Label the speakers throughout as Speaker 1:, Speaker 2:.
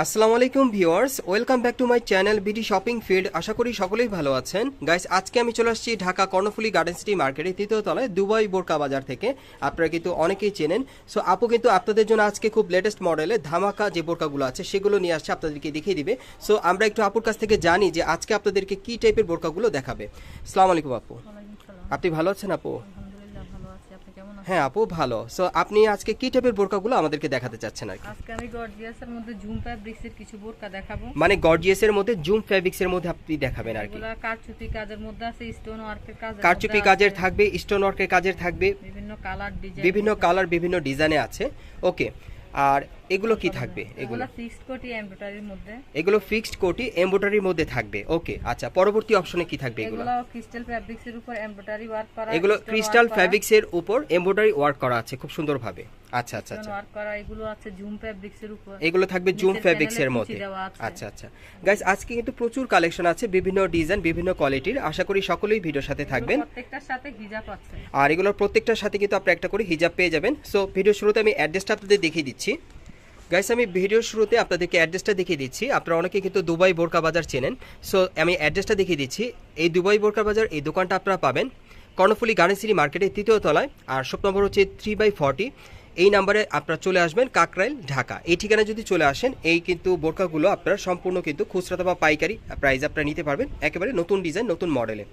Speaker 1: আসসালামু আলাইকুম viewers welcome back to my channel BD shopping field আশা করি সকলেই ভালো আছেন। গাইস আজকে আমি চলে আসছি ঢাকা কর্ণফুলি গার্ডেন সিটি মার্কেটের তৃতীয় তলায় দুবাই বোরকা বাজার থেকে। আপনারা কিন্তু অনেকেই চেনেন। সো আপু কিন্তু আপনাদের জন্য আজকে খুব লেটেস্ট মডেলে ধামাকা যে বোরকাগুলো আছে সেগুলো নিয়ে আসছে আপনাদেরকে দেখিয়ে দিবে। সো আমরা একটু আপুর কাছ থেকে জানি যে আজকে আপনাদেরকে কি টাইপের বোরকাগুলো দেখাবে। আসসালামু আলাইকুম আপু। আপনি ভালো আছেন আপু
Speaker 2: আলহামদুলিল্লাহ ভালো আছি আপনি কেমন আছেন
Speaker 1: হ্যাঁ আপু ভালো। সো আপনি আজকে কি টাইপের বোরকাগুলো আমাদেরকে দেখাতে চাচ্ছেন আর কি?
Speaker 2: আজকে আমি গর্জিয়াসের মধ্যে জুম ফ্যাব্রিক্সের কিছু বোরকা দেখাবো।
Speaker 1: মানে গর্জিয়াসের মধ্যে জুম ফ্যাব্রিক্সের মধ্যে আপনি দেখাবেন আর কি।
Speaker 2: কারচুপি কাজের মধ্যে আছে স্টোন ওয়ার্কের কাজ
Speaker 1: কারচুপি কাজের থাকবে স্টোন ওয়ার্কের কাজের থাকবে।
Speaker 2: বিভিন্ন কালার ডিজাইন
Speaker 1: বিভিন্ন কালার বিভিন্ন ডিজাইনে আছে। ওকে আর এগুলো কি থাকবে? এগুলো
Speaker 2: ফিক্সড কোটি এমব্রয়ডারির মধ্যে।
Speaker 1: এগুলো ফিক্সড কোটি এমব্রয়ডারির মধ্যে থাকবে। ওকে আচ্ছা পরবর্তী অপশনে কি থাকবে এগুলো?
Speaker 2: এগুলা ক্রিস্টাল ফ্যাব্রিক্সের উপর এমব্রয়ডারি ওয়ার্ক করা
Speaker 1: এগুলো ক্রিস্টাল ফ্যাব্রিক্সের উপর এমব্রয়ডারি ওয়ার্ক করা আছে খুব সুন্দরভাবে। আচ্ছা আচ্ছা আচ্ছা।
Speaker 2: ওয়ার্ক করা এগুলো আছে ঝুম ফ্যাব্রিক্সের উপর।
Speaker 1: এগুলো থাকবে জুম ফ্যাব্রিক্স এর মধ্যে। আচ্ছা আচ্ছা। গাইস আজকে কিন্তু প্রচুর কালেকশন আছে বিভিন্ন ডিজাইন বিভিন্ন কোয়ালিটির আশা করি সকলেই ভিডিওর সাথে থাকবেন।
Speaker 2: প্রত্যেকটার সাথে হিজাব আছে।
Speaker 1: আর এগুলোর প্রত্যেকটার সাথে কিন্তু আপনি একটা করে হিজাব পেয়ে যাবেন। সো ভিডিও শুরুতে আমি অ্যাড্রেসটা আপনাদের দেখিয়ে দিচ্ছি। গাইস আমি ভিডিওর শুরুতে আপনাদেরকে অ্যাড্রেসটা দেখিয়ে দিচ্ছি। আপনারা অনেকে কিন্তু দুবাই বোরকা বাজার চেনেন। সো আমি অ্যাড্রেসটা দেখিয়ে দিচ্ছি। এই দুবাই বোরকা বাজার, এই দোকানটা আপনারা পাবেন কর্ণফুলি গার্ডেন মার্কেটের তৃতীয় তলায়। আর শপ নম্বর হচ্ছে থ্রি বাই ফর্টি এই নাম্বারে আপনারা চলে আসবেন কাকরাইল, ঢাকা। এই ঠিকানায় যদি চলে আসেন, এই কিন্তু বোরকাগুলো আপনারা সম্পূর্ণ কিন্তু খুচরা বা পাইকারি প্রাইস আপনারা নিতে পারবেন। একেবারে নতুন ডিজাইন নতুন মডেলে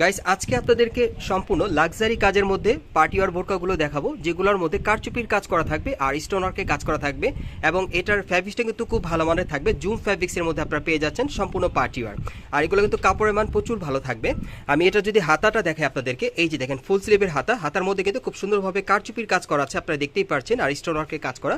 Speaker 1: গাইস আজকে আপনাদেরকে সম্পূর্ণ লাক্সারি কাজের মধ্যে পার্টিওয়ার বোরকাগুলো দেখাবো, যেগুলোর মধ্যে কারচুপির কাজ করা থাকবে আর স্টোন ওয়ার্কের কাজ করা থাকবে এবং এটার ফ্যাব্রিক্সটা কিন্তু খুব ভালো মানের থাকবে। জুম ফ্যাব্রিক্সের মধ্যে আপনারা পেয়ে যাচ্ছেন সম্পূর্ণ পার্টিওয়ার আর এগুলো কিন্তু কাপড়ের মান প্রচুর ভালো থাকবে। আমি এটা যদি হাতাটা দেখাই আপনাদেরকে, এই যে দেখেন ফুল স্লিভের হাতা, হাতার মধ্যে কিন্তু খুব সুন্দরভাবে কারচুপির কাজ করা আছে, আপনারা দেখতেই পাচ্ছেন আর স্টোন ওয়ার্কের কাজ করা।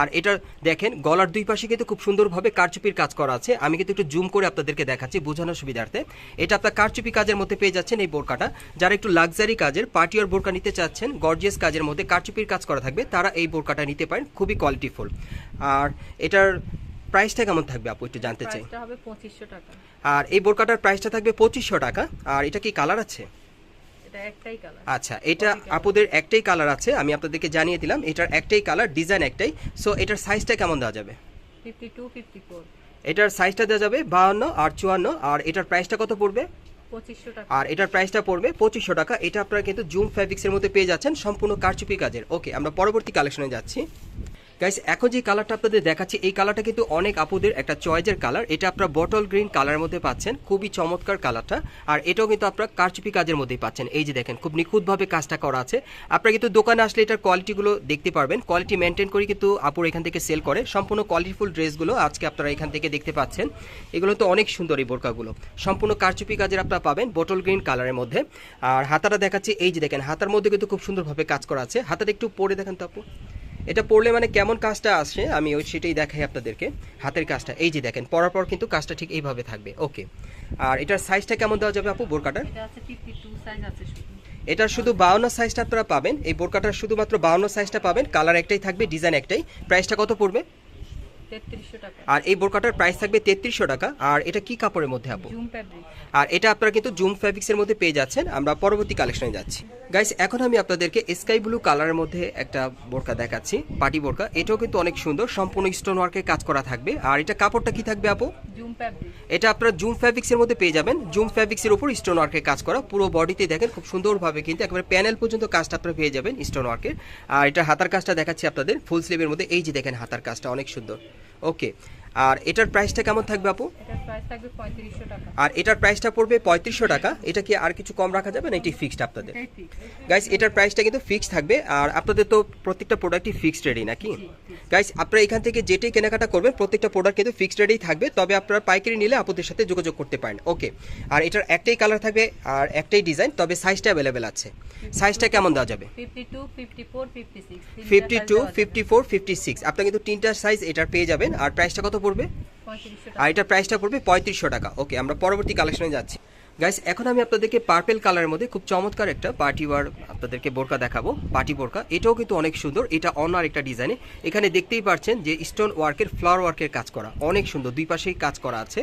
Speaker 1: আর এটা দেখেন, গলার দুই পাশে কিন্তু খুব সুন্দরভাবে কারচুপির কাজ করা আছে। আমি কিন্তু একটু জুম করে আপনাদেরকে দেখাচ্ছি বোঝানোর সুবিধার্থে। এটা আপনার কারচুপি কাজের মধ্যে পেয়ে যাচ্ছেন এই বোরকাটা। যারা একটু লাক্সারি কাজের পার্টিওর বোরকা নিতে চাচ্ছেন গর্জিয়াস কাজের মধ্যে কারচুপির কাজ করা থাকবে তারা এই বোরকাটা নিতে পারেন খুবই কোয়ালিটিফুল আর এটার প্রাইসটা কেমন থাকবে আপু একটু জানতে চাই? আর এই বোরকাটার প্রাইসটা থাকবে পঁচিশশো টাকা। আর এটা কি কালার আছে? আচ্ছা এটা আপুদের একটাই কালার আছে আমি আপনাদেরকে জানিয়ে দিলাম এটার একটাই কালার ডিজাইন একটাই। সো এটার সাইজটা কেমন দেওয়া যাবে? এটার সাইজটা দেওয়া যাবে বাহান্ন আর চুয়ান্ন আর এটার প্রাইসটা কত পড়বে? আর এটার প্রাইসটা পড়বে পঁচিশশো টাকা। এটা আপনারা কিন্তু জুম ফ্যাব্রিক্সের মধ্যে পেয়ে যাচ্ছেন সম্পূর্ণ কারচুপি কাজের। ওকে আমরা পরবর্তী কালেকশনে যাচ্ছি। গাইস এখন যে কালারটা আপনাদের দেখাচ্ছি, এই কালারটা কিন্তু অনেক আপুদের একটা চয়েজের কালার এটা আপনারা বটল গ্রিন কালারের মধ্যে পাচ্ছেন, খুবই চমৎকার কালারটা আর এটাও কিন্তু আপনারা কারচুপি কাজের মধ্যেই পাচ্ছেন। এই যে দেখেন, খুব নিখুঁতভাবে কাজটা করা আছে। আপনারা কিন্তু দোকানে আসলে এটার কোয়ালিটিগুলো দেখতে পারবেন। কোয়ালিটি মেনটেন করে কিন্তু আপুর এখান থেকে সেল করে। সম্পূর্ণ কোয়ালিটিফুল ড্রেসগুলো আজকে আপনারা এখান থেকে দেখতে পাচ্ছেন। এগুলো তো অনেক সুন্দর এই বোরকাগুলো সম্পূর্ণ কারচুপি কাজের আপনারা পাবেন বটল গ্রিন কালারের মধ্যে। আর হাতাটা দেখাচ্ছি, এই যে দেখেন, হাতার মধ্যে কিন্তু খুব সুন্দরভাবে কাজ করা আছে। হাতাটা একটু পরে দেখেন তো আপু। এটা পড়লে মানে কেমন কাজটা আসে আমি ওই সেটাই দেখাই আপনাদেরকে। হাতের কাজটা এই যে দেখেন পরার পর কিন্তু কাজটা ঠিক এইভাবে থাকবে ওকে। আর এটার সাইজটা কেমন দেওয়া যাবে আপু বোরকাটার? এটার শুধু বাউন্ন সাইজটা আপনারা পাবেন এই বোরকাটার শুধুমাত্র বাউন্ন সাইজটা পাবেন কালার একটাই থাকবে ডিজাইন একটাই। প্রাইসটা কত পড়বে? আর এই বোরকাটার প্রাইস থাকবে তেত্রিশশো টাকা আর এটা কি কাপড়ের মধ্যে আপু? আর এটা আপনারা কিন্তু জুম ফ্যাব্রিক্সের মধ্যে পেয়ে যাচ্ছেন আমরা পরবর্তী কালেকশনে যাচ্ছি। গাইস এখন আমি আপনাদেরকে স্কাই ব্লু কালারের মধ্যে একটা বোরকা দেখাচ্ছি পাটি বোরকা। এটাও কিন্তু অনেক সুন্দর সম্পূর্ণ স্টোন ওয়ার্কের কাজ করা থাকবে। আর এটা কাপড়টা কি থাকবে আপু? এটা আপনারা জুম ফ্যাব্রিক্সের মধ্যে পেয়ে যাবেন। জুম ফ্যাব্রিক্সের উপর স্টোন ওয়ার্কের কাজ করা। পুরো বডিতে দেখেন খুব সুন্দরভাবে কিন্তু একেবারে প্যানেল পর্যন্ত কাজটা আপনারা পেয়ে যাবেন স্টোন ওয়ার্কের আর এটা হাতার কাজটা দেখাচ্ছি আপনাদের ফুল স্লিভের মধ্যে। এই যে দেখেন হাতার কাজটা অনেক সুন্দর। ওকে আর এটার প্রাইসটা কেমন থাকবে আপু? আর এটার প্রাইসটা পড়বে পঁয়ত্রিশশো টাকা। এটা কি আর কিছু কম রাখা যাবে না? এটি ফিক্সড আপনাদের। গাইস এটার প্রাইসটা কিন্তু ফিক্সড থাকবে। আর আপনাদের তো প্রত্যেকটা প্রোডাক্টই ফিক্সড রেডি নাকি? গাইস আপনারা এখান থেকে যেটাই কেনাকাটা করবেন প্রত্যেকটা প্রোডাক্ট কিন্তু ফিক্সড রেডি থাকবে। তবে আপনারা পাইকারি নিলে আপনাদের সাথে যোগাযোগ করতে পারেন। ওকে আর এটার একটাই কালার থাকবে আর একটাই ডিজাইন তবে সাইজটা অ্যাভেলেবেল আছে। সাইজটা কেমন দেওয়া যাবে?
Speaker 2: Fifty two fifty four fifty six
Speaker 1: fifty two fifty four fifty six আপনারা কিন্তু তিনটা সাইজ এটার পেয়ে যাবেন। আর প্রাইসটা কত পড়বে? আর এটার প্রাইসটা পড়বে পঁয়ত্রিশশো টাকা। ওকে আমরা পরবর্তী কালেকশনে যাচ্ছি। গাইস এখন আমি আপনাদেরকে পার্পেল কালারের মধ্যে খুব চমৎকার একটা পার্টি ওয়ার আপনাদেরকে বোরকা দেখাবো পার্টি বোরকা। এটাও কিন্তু অনেক সুন্দর, এটা অন্য একটা ডিজাইনে এখানে দেখতেই পাচ্ছেন যে স্টোন ওয়ার্কের ফ্লাওয়ার ওয়ার্কের কাজ করা, অনেক সুন্দর, দুই পাশেই কাজ করা আছে।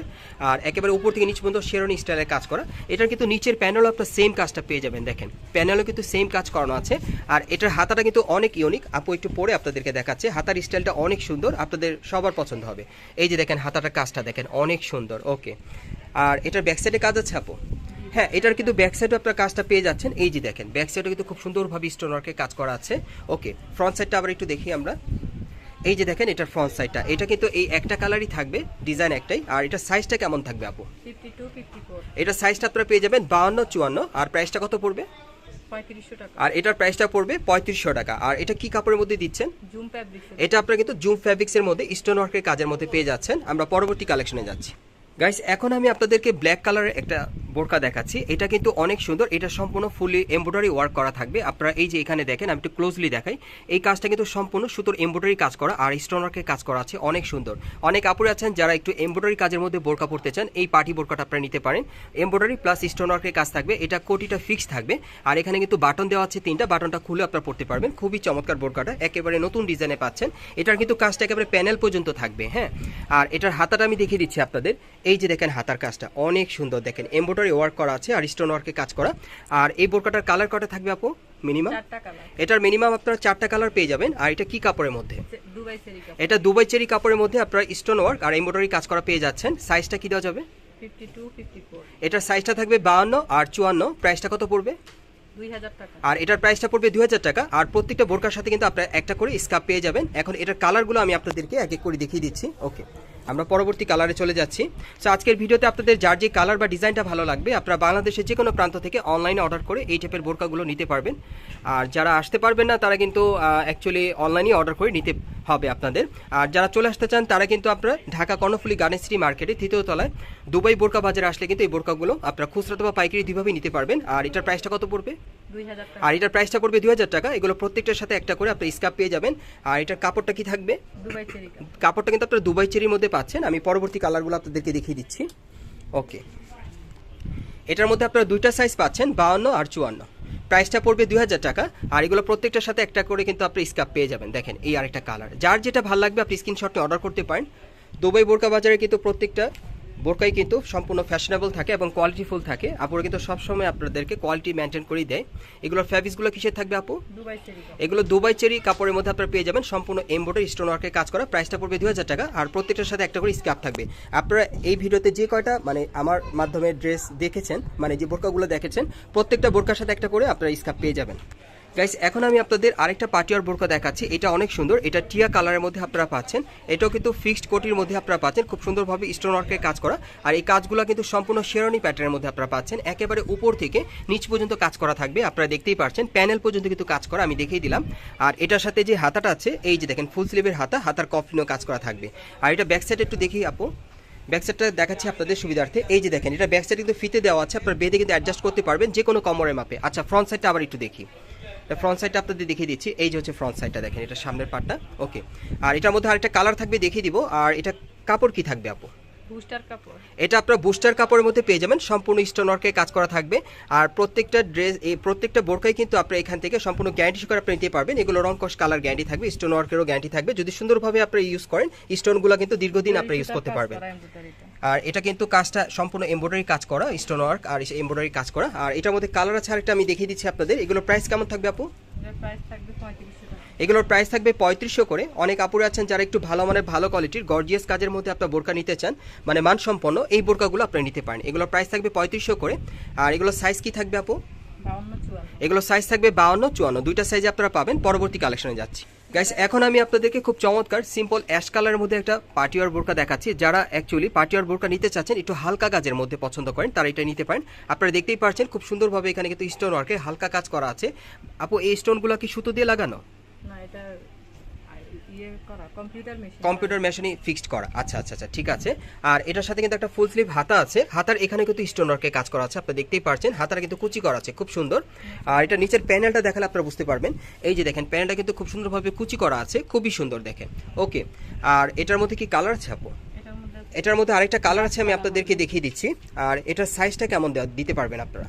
Speaker 1: আর একেবারে উপর থেকে নিচ পর্যন্ত শেরনি স্টাইলের কাজ করা। এটার কিন্তু নিচের প্যানেলও আপনার সেম কাজটা পেয়ে যাবেন, দেখেন। প্যানেলও কিন্তু সেম কাজ করানো আছে। আর এটার হাতাটা কিন্তু অনেক ইউনিক আপু একটু পরে আপনাদেরকে দেখাচ্ছে। হাতার স্টাইলটা অনেক সুন্দর, আপনাদের সবার পছন্দ হবে। এই যে দেখেন হাতাটার কাজটা, দেখেন, অনেক সুন্দর। ওকে আর এটার ব্যাক সাইডে কাজ আছে আপু। হ্যাঁ এটার কিন্তু ব্যাক সাইডে আপনার কাজটা পেয়ে যাচ্ছেন। এই যে দেখেন ব্যাক সাইডে কিন্তু খুব সুন্দরভাবে স্টোন ওয়ার্কের কাজ করা আছে। ওকে ফ্রন্ট সাইডটা আবার একটু দেখি আমরা। এই যে দেখেন এটার ফ্রন্ট সাইডটা এটা কিন্তু এই একটা কালারই থাকবে ডিজাইন একটাই। আর এটার সাইজটা কেমন থাকবে আপু?
Speaker 2: ফিফটি টু ফিফটি ফোর
Speaker 1: এটার সাইজটা আপনারা পেয়ে যাবেন বাউন্ন চুয়ান্ন। আর প্রাইসটা কত পড়বে? আর এটার প্রাইসটা পড়বে পঁয়ত্রিশশো টাকা। আর এটা কি কাপড়ের মধ্যে দিচ্ছেন? এটা আপনারা কিন্তু জুম ফ্যাব্রিক্সের মধ্যে স্টোন ওয়ার্কের কাজের মধ্যে পেয়ে যাচ্ছেন। আমরা পরবর্তী কালেকশনে যাচ্ছি। গাইস এখন আমি আপনাদেরকে ব্ল্যাক কালারের একটা বোরকা দেখাচ্ছি। এটা কিন্তু অনেক সুন্দর। এটা সম্পূর্ণ ফুলি এমব্রয়ডারি ওয়ার্ক করা থাকবে। আপনারা এই যে এখানে দেখেন, আমি একটু ক্লোজলি দেখাই। এই কাজটা কিন্তু সম্পূর্ণ সুতোর এমব্রয়ডারি কাজ করা আর স্টোন ওয়ার্কের কাজ করা আছে। অনেক সুন্দর। অনেক আপুরে আছেন যারা একটু এমব্রয়ডারি কাজের মধ্যে বোরকা পড়তে চান, এই পার্টি বোরকাটা আপনারা নিতে পারেন। এমব্রয়ডারি প্লাস স্টোন ওয়ার্কের কাজ থাকবে। এটা কোটিটা ফিক্স থাকবে। আর এখানে কিন্তু বাটন দেওয়া আছে তিনটা। বাটনটা খুলে আপনারা পড়তে পারবেন। খুবই চমৎকার বোরকাটা। একেবারে নতুন ডিজাইনে পাচ্ছেন। এটার কিন্তু কাজটা একেবারে প্যানেল পর্যন্ত থাকবে হ্যাঁ? আর এটার হাতাটা আমি দেখিয়ে দিচ্ছি আপনাদের। এই যে দেখেন হাতার কাজটা অনেক সুন্দর দেখেন। এমব্রয়ডারি ওয়ার্ক করা আছে আর স্টোন ওয়ার্কে কাজ করা। আর এই বোরকাটার কালার কটা থাকবে আপু? মিনিমাম এটার মিনিমাম আপনারা চারটা কালার পেয়ে যাবেন। আর এটা কি কাপড়ের মধ্যে? এটা দুবাই চেরি কাপড়ের মধ্যে আপনারা স্টোন ওয়ার্ক আর এমব্রয়ডারি কাজ করা পেয়ে যাচ্ছেন। সাইজটা কি দেওয়া যাবে? এটার সাইজটা থাকবে বাহান্ন আর চুয়ান্ন। প্রাইসটা কত পড়বে? আর এটার প্রাইসটা পড়বে দুই হাজার টাকা। আর প্রত্যেকটা বোরকার সাথে কিন্তু আপনারা একটা করে স্কার্প পেয়ে যাবেন। এখন এটার কালারগুলো আমি আপনাদেরকে এক এক করে দেখিয়ে দিচ্ছি। ওকে আমরা পরবর্তী কালারে চলে যাচ্ছি। তো আজকের ভিডিওতে আপনাদের যার যে কালার বা ডিজাইনটা ভালো লাগবে, আপনারা বাংলাদেশের যে কোনো প্রান্ত থেকে অনলাইনে অর্ডার করে এই টাইপের বোরকাগুলো নিতে পারবেন। আর যারা আসতে পারবেন না, তারা কিন্তু অ্যাকচুয়ালি অনলাইনে অর্ডার করে নিতে হবে আপনাদের। আর যারা চলে আসতে চান, তারা কিন্তু আপনারা ঢাকা কর্ণফুলি গার্ডেন্সরি মার্কেটে তৃতীয় তলায় দুবাই বোরকা বাজারে আসলে কিন্তু এই বোরকাগুলো আপনারা খুচরা বা পাইকারি দুইভাবেই নিতে পারবেন। আর এটার প্রাইসটা কত পড়বে? আর এটার প্রাইসটা পড়বে দুই হাজার টাকা। এগুলো প্রত্যেকটার সাথে একটা করে আপনি স্কাপ পেয়ে যাবেন। আর এটার কাপড়টা কি থাকবে? কাপড়টা কিন্তু আপনারা দুবাই চেরির মধ্যে পাচ্ছেন। আমি পরবর্তী কালারগুলো আপনাদেরকে দেখিয়ে দিচ্ছি। ওকে এটার মধ্যে আপনারা দুইটা সাইজ পাচ্ছেন বাউন্ন আর চুয়ান্ন। প্রাইসটা পড়বে দুই হাজার টাকা। আর এগুলো প্রত্যেকটার সাথে একটা করে কিন্তু আপনি স্কার্প পেয়ে যাবেন। দেখেন এই আরেকটা কালার যার যেটা ভালো লাগবে আপনি স্ক্রিনশটে অর্ডার করতে পারেন। দুবাই বোরকা বাজারে কিন্তু প্রত্যেকটা বোরকাই কিন্তু সম্পূর্ণ ফ্যাশনেবল থাকে এবং কোয়ালিটিফুল থাকে। আপুরা কিন্তু সবসময় আপনাদেরকে কোয়ালিটি মেনটেন করেই দেয়। এগুলোর ফ্যাব্রিক্সগুলো কিসের থাকবে আপু? এগুলো দুবাই চেরি কাপড়ের মধ্যে আপনারা পেয়ে যাবেন সম্পূর্ণ এমব্রয়ডারি স্টোন ওয়ার্কের কাজ করা। প্রাইসটা পড়বে দুই হাজার টাকা। আর প্রত্যেকটার সাথে একটা করে স্ক্যাপ থাকবে। আপনারা এই ভিডিওতে যে কয়টা মানে আমার মাধ্যমে ড্রেস দেখেছেন মানে যে বোরকাগুলো দেখেছেন প্রত্যেকটা বোরকার সাথে একটা করে আপনারা স্ক্যাপ পেয়ে যাবেন। গাইস এখন আমি আপনাদের আরেকটা পাটিয়ার বোরকা দেখাচ্ছি। এটা অনেক সুন্দর। এটা টিয়া কালারের মধ্যে আপনারা পাচ্ছেন। এটাও কিন্তু ফিক্সড কোটির মধ্যে আপনারা পাচ্ছেন। খুব সুন্দরভাবে স্টোন ওয়ার্কের কাজ করা। আর এই কাজগুলো কিন্তু সম্পূর্ণ শেরনি প্যাটার্নের মধ্যে আপনারা পাচ্ছেন। একেবারে উপর থেকে নিচ পর্যন্ত কাজ করা থাকবে। আপনারা দেখতেই পাচ্ছেন প্যানেল পর্যন্ত কিন্তু কাজ করা। আমি দেখিয়ে দিলাম। আর এটার সাথে যে হাতাটা আছে, এই যে দেখেন ফুল স্লিভের হাতা, হাতার কফলিনও কাজ করা থাকবে। আর এটা ব্যাক সাইড একটু দেখি আপু। ব্যাক সাইডটা দেখাচ্ছি আপনাদের সুবিধার্থে। এই যে দেখেন, এটা ব্যাক সাইড কিন্তু ফিতে দেওয়া আছে। আপনার বেঁধে কিন্তু অ্যাডজাস্ট করতে পারবেন যে কোনো কমরের মাপে। আচ্ছা ফ্রন্ট সাইডটা আবার একটু দেখি। ফ্রন্ট সাইডটা আপনাদের দেখিয়ে দিচ্ছি। এই যে হচ্ছে ফ্রন্ট সাইডটা দেখেন, এটা সামনের পার্টটা ওকে আর এটার মধ্যে আরেকটা কালার থাকবে, দেখিয়ে দিব। আর এটা কাপড় কি থাকবে, আপু? এটা আপনার বুস্টার কাপড়ের মধ্যে পেয়ে যাবেন। সম্পূর্ণ স্টোন ওয়ার্কের কাজ করা থাকবে। আর প্রত্যেকটা ড্রেস এই প্রত্যেকটা বোরকাই কিন্তু আপনি এখান থেকে সম্পূর্ণ গ্যারান্টি সহকারে আপনি নিতে পারবেন। এগুলো রং কস কালার গ্যারান্টি থাকবে। স্টোন ওয়ার্কেরও গ্যারান্টি থাকবে। যদি সুন্দরভাবে আপনি ইউজ করেন স্টোনগুলো কিন্তু দীর্ঘদিন আপনি ইউজ করতে পারবেন। আর এটা কিন্তু কাজটা সম্পূর্ণ এমব্রয়ডারি কাজ করা স্টোন ওয়ার্ক আর এমব্রয়ডারি কাজ করা। আর এটার মধ্যে কালার আছে আরেকটা আমি দেখিয়ে দিচ্ছি আপনাদের। এগুলো প্রাইস কেমন থাকবে আপু?
Speaker 2: প্রাইস থাকবে
Speaker 1: এগুলোর প্রাইস থাকবে পঁয়ত্রিশশো করে। অনেক আপুরে আছেন যারা একটু ভালো মানের ভালো কোয়ালিটির গর্জিয়াস কাজের মধ্যে আপনার বোরকা নিতে চান মানে মানসম্পন্ন এই বোরকাগুলো আপনি নিতে পারেন। এগুলোর প্রাইস থাকবে পঁয়ত্রিশশো করে। আর এগুলোর সাইজ কি থাকবে আপু? এগুলো সাইজ থাকবে বাউন্ন চুয়ান্ন। দুইটা সাইজে আপনারা পাবেন। পরবর্তী কালেকশনে যাচ্ছি। গাইস এখন আমি আপনাদেরকে খুব চমৎকার সিম্পল অ্যাশ কালারের মধ্যে একটা পার্টিওয়ার বোরকা দেখাচ্ছি। যারা অ্যাকচুয়ালি পার্টিওয়ার বোরকা নিতে চাচ্ছেন একটু হালকা কাজের মধ্যে পছন্দ করেন তারা এটা নিতে পারেন। আপনারা দেখতেই পারছেন খুব সুন্দরভাবে এখানে কিন্তু স্টোন ওয়ার্কের হালকা কাজ করা আছে। আপু এই স্টোনগুলো কি সুতো দিয়ে লাগানো?
Speaker 2: না এটা কম্পিউটার মেশিন
Speaker 1: কম্পিউটার মেশিনে ফিক্সড করা। আচ্ছা আচ্ছা আচ্ছা ঠিক আছে। আর এটার সাথে কিন্তু একটা ফুল স্লিভ হাতা আছে। হাতার এখানে কিন্তু স্টোন ওয়ার্কের কাজ করা আছে আপনি দেখতেই পারছেন। হাতার কিন্তু কুচি করা আছে খুব সুন্দর। আর এটা নিচের প্যানেলটা দেখালে আপনারা বুঝতে পারবেন। এই যে দেখেন প্যানেলটা কিন্তু খুব সুন্দরভাবে কুচি করা আছে খুবই সুন্দর দেখেন। ওকে আর এটার মধ্যে কি কালার আছে আপু?
Speaker 2: এটার মধ্যে
Speaker 1: আরেকটা কালার আছে আমি আপনাদেরকে দেখিয়ে দিচ্ছি। আর এটার সাইজটা কেমন দেওয়া- দিতে পারবেন আপনারা?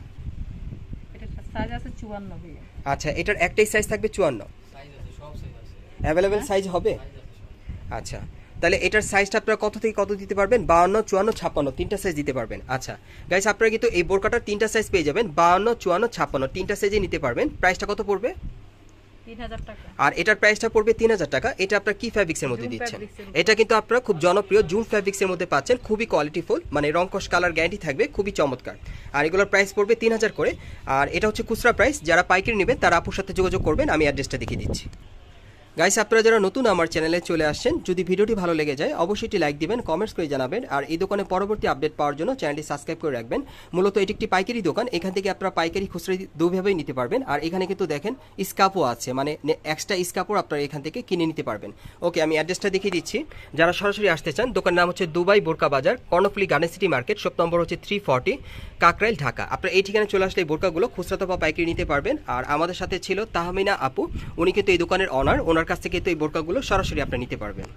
Speaker 2: এটা সাইজ আছে চুয়ান্ন ভাইয়া।
Speaker 1: আচ্ছা এটার একটাই সাইজ থাকবে চুয়ান্ন। অ্যাভেলেবেল সাইজ হবে? আচ্ছা তাহলে এটার সাইজটা আপনারা কত থেকে কত দিতে পারবেন? বাউন্ন চুয়ান্ন ছাপ্পান্ন তিনটা সাইজ দিতে পারবেন। আচ্ছা গাইস আপনারা কিন্তু এই বোরকাটার তিনটা সাইজ পেয়ে যাবেন বাউন্ন চুয়ান্ন ছাপ্পান্ন তিনটা সাইজে নিতে পারবেন। প্রাইসটা কত পড়বে? আর এটার প্রাইসটা পড়বে তিন হাজার টাকা। এটা আপনার কি ফ্যাব্রিক্সের মধ্যে দিচ্ছেন। এটা কিন্তু আপনারা খুব জনপ্রিয় জুম ফ্যাব্রিক্সের মধ্যে পাচ্ছেন। খুবই কোয়ালিটিফুল মানে রংকশ কালার গ্যারান্টি থাকবে খুবই চমৎকার। আর এগুলোর প্রাইস পড়বে তিন হাজার করে। আর এটা হচ্ছে খুচরা প্রাইস যারা পাইকারি নেবেন তারা আপুর সাথে যোগাযোগ করবেন আমি অ্যাড্রেসটা দেখিয়ে দিচ্ছি। গাইস আপনারা যারা নতুন আমার চ্যানেলে চলে আসছেন, যদি ভিডিওটি ভালো লেগে যায়, অবশ্যই একটি লাইক দিবেন কমেন্টস করে জানাবেন, আর এই দোকানে পরবর্তী আপডেট পাওয়ার জন্য চ্যানেলটি সাবস্ক্রাইব করে রাখবেন। মূলত এটি একটি পাইকারি দোকান, এখান থেকে আপনারা পাইকারি খুচরা দুভাবেই নিতে পারবেন, আর এখানে কিন্তু দেখেন স্কাপও আছে মানে এক্সট্রা স্কাপও আপনারা এখান থেকে কিনে নিতে পারবেন। ওকে আমি অ্যাড্রেসটা দেখিয়ে দিচ্ছি। যারা সরাসরি আসতে চান, দোকানের নাম হচ্ছে দুবাই বোরকা বাজার, Karnaphuli garden city market, shop number হচ্ছে থ্রি ফর্টি কাকরাইল, ঢাকা। আপনারা এই ঠিকানায় চলে আসলে এই বোরকাগুলো খুচরা বা পাইকারি নিতে পারবেন, আর আমাদের সাথে ছিল তাহমিনা আপু, উনি কিন্তু এই দোকানের অনার ওনার কাছ থেকে তো এই বোরকাগুলো সরাসরি আপনি নিতে পারবেন।